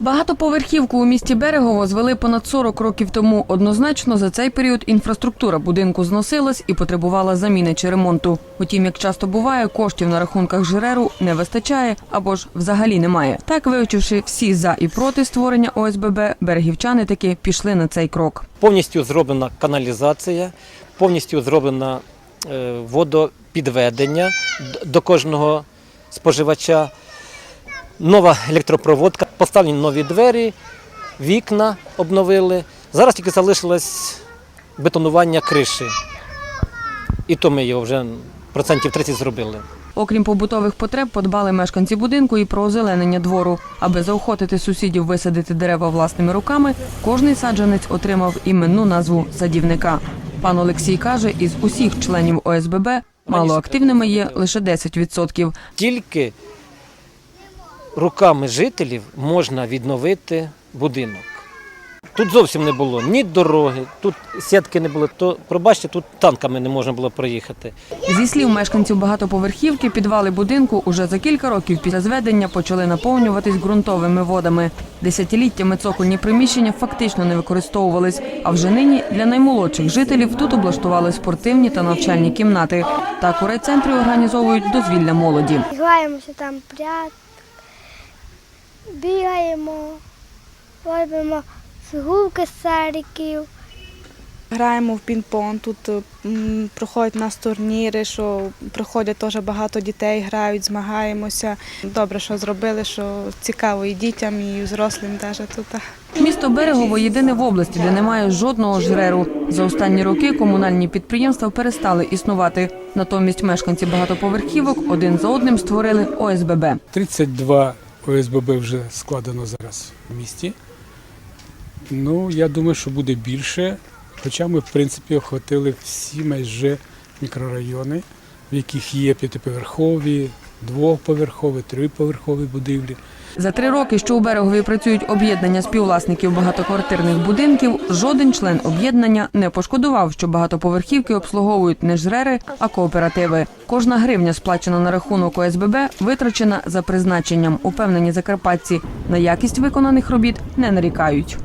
Багатоповерхівку у місті Берегово звели понад 40 років тому. Однозначно, за цей період інфраструктура будинку зносилась і потребувала заміни чи ремонту. Утім, як часто буває, коштів на рахунках ЖРЕРу не вистачає або ж взагалі немає. Так, вивчивши всі за і проти створення ОСББ, берегівчани таки пішли на цей крок. Повністю зроблена каналізація, повністю зроблена е, водопідведення до кожного споживача, нова електропроводка, поставлені нові двері, вікна обновили. Зараз тільки залишилось бетонування криші. І то ми його вже процентів 30 зробили. Окрім побутових потреб, подбали мешканці будинку і про озеленення двору. Аби заохотити сусідів висадити дерева власними руками, кожний саджанець отримав іменну назву садівника. Пан Олексій каже, із усіх членів ОСББ малоактивними є лише 10%. Тільки руками жителів можна відновити будинок. Тут зовсім не було ні дороги, тут сітки не було, то пробачте, тут танками не можна було проїхати. Зі слів мешканців багатоповерхівки, підвали будинку уже за кілька років після зведення почали наповнюватись ґрунтовими водами. Десятиліттями цокольні приміщення фактично не використовувались. А вже нині для наймолодших жителів тут облаштували спортивні та навчальні кімнати. Так у райцентрі організовують дозвілля молоді. Граємося там прятки, бігаємо, робимо згулки з цариків. Граємо в пінг-понг, тут проходять у нас турніри, що приходять теж багато дітей, грають, змагаємося. Добре, що зробили, що цікаво і дітям, і взрослим теж тут. Місто Берегово єдине в області, де немає жодного жреру. За останні роки комунальні підприємства перестали існувати. Натомість мешканці багатоповерхівок один за одним створили ОСББ. 32 ОСББ вже складено зараз в місті. Ну, я думаю, що буде більше. Хоча ми, в принципі, охватили всі майже мікрорайони, в яких є п'ятиповерхові, двоповерхові, триповерхові будівлі. За три роки, що у берегові працюють об'єднання співвласників багатоквартирних будинків, жоден член об'єднання не пошкодував, що багатоповерхівки обслуговують не жрери, а кооперативи. Кожна гривня, сплачена на рахунок ОСББ, витрачена за призначенням. Упевнені закарпатці на якість виконаних робіт не нарікають.